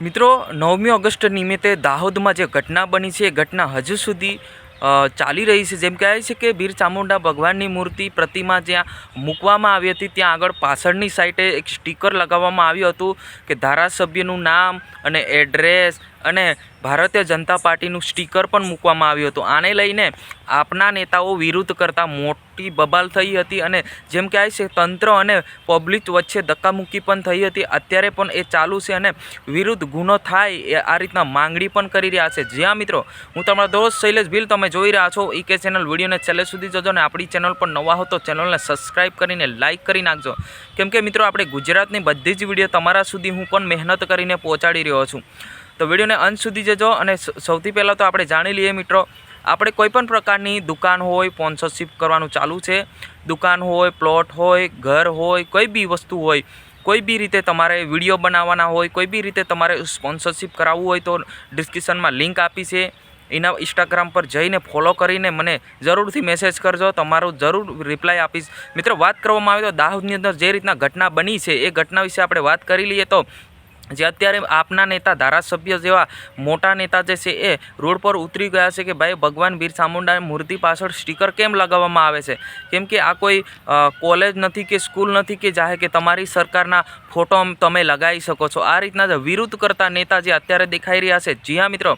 મિત્રો, નવમી ઓગસ્ટ નિમિત્તે દાહોદમાં જે ઘટના બની છે, એ ઘટના હજુ સુધી ચાલી રહી છે. જેમ કહેવાય છે કે બીર ચામુંડા ભગવાનની મૂર્તિ પ્રતિમા જ્યાં મૂકવામાં આવી હતી, ત્યાં આગળ પાછળની સાઈડે એક સ્ટીકર લગાવવામાં આવ્યું હતું કે ધારાસભ્યનું નામ અને એડ્રેસ અને ભારતીય જનતા પાર્ટીનું સ્ટીકર પણ મૂકવામાં આવ્યું હતું. આને લઈને આપના નેતાઓ વિરુદ્ધ કરતાં મોટી બબાલ થઈ હતી અને જેમ કહેવાય છે તંત્ર અને પબ્લિક વચ્ચે ધક્કામુક્કી પણ થઈ હતી. અત્યારે પણ એ ચાલુ છે અને વિરુદ્ધ ગુનો થાય એ આ રીતના માંગણી પણ કરી રહ્યા છે. જ્યાં મિત્રો. હું તમારા દોસ્ત શૈલેષ ભીલ. તમે જોઈ રહ્યા છો ઈકે ચેનલ. વિડીયોને છેલ્લે સુધી જજો અને આપણી ચેનલ પર નવા હો તો ચેનલને સબસ્ક્રાઈબ કરીને લાઇક કરી નાખજો. કેમ કે, મિત્રો, આપણે ગુજરાતની બધી જ વીડિયો તમારા સુધી હું પણ મહેનત કરીને પહોંચાડી રહ્યો છું. તો વિડીયોને અંત સુધી જજો અને સૌથી પહેલાં તો આપણે જાણી લઈએ મિત્રો, આપણે કોઈપણ પ્રકારની દુકાન હોય સ્પોન્સરશિપ કરવાનું ચાલુ છે, દુકાન હોય પ્લોટ હોય, ઘર હોય, કોઈ બી વસ્તુ હોય, કોઈ બી રીતે તમારે વીડિયો બનાવવાના હોય, કોઈ બી રીતે તમારે સ્પોન્સરશિપ કરાવવું હોય તો ડિસ્ક્રિપ્શનમાં લિંક આપી છે. એના ઇન્સ્ટાગ્રામ પર જઈને ફોલો કરીને મને જરૂરથી મેસેજ કરજો, તમારું જરૂર રિપ્લાય આપીશ. મિત્રો, વાત કરવામાં આવે તો દાહોદની અંદર જે રીતના ઘટના બની છે, એ ઘટના વિશે આપણે વાત કરી લઈએ તો જે અત્યારે આપના નેતા, ધારાસભ્ય જેવા મોટા નેતા જે છે એ રોડ પર ઉતરી ગયા છે કે ભાઈ ભગવાન બિરસા મુંડાની મૂર્તિ પાછળ સ્ટીકર કેમ લગાવવામાં આવે છે? કેમ કે આ કોઈ કોલેજ નથી કે સ્કૂલ નથી કે જાહે કે તમારી સરકારના ફોટો તમે લગાવી શકો છો. આ રીતના જે વિરુદ્ધ કરતા નેતા જે અત્યારે દેખાઈ રહ્યા છે. જી હા મિત્રો,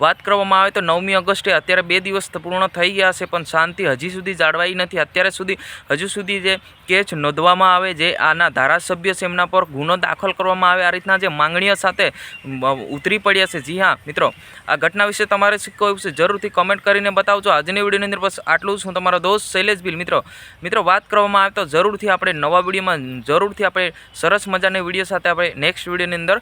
વાત કરવામાં આવે તો નવમી ઓગસ્ટે અત્યારે બે દિવસ પૂર્ણ થઈ ગયા છે, પણ શાંતિ હજી સુધી જાળવાઈ નથી. અત્યારે સુધી, હજુ સુધી જે કેચ નોંધવામાં આવે, જે આના ધારાસભ્ય છે એમના પર ગુનો દાખલ કરવામાં આવે, આ રીતના જે માંગણીઓ સાથે ઉતરી પડ્યા છે. જી હા, મિત્રો, આ ઘટના વિશે તમારે કહ્યું છે જરૂરથી કમેન્ટ કરીને બતાવજો. આજની વિડીયોની અંદર બસ આટલું જ. હું તમારો દોસ્ત શૈલેષ બિલ. મિત્રો મિત્રો, વાત કરવામાં આવે તો જરૂરથી આપણે નવા વિડીયોમાં જરૂરથી આપણે સરસ મજાની વીડિયો સાથે આપણે નેક્સ્ટ વિડીયોની અંદર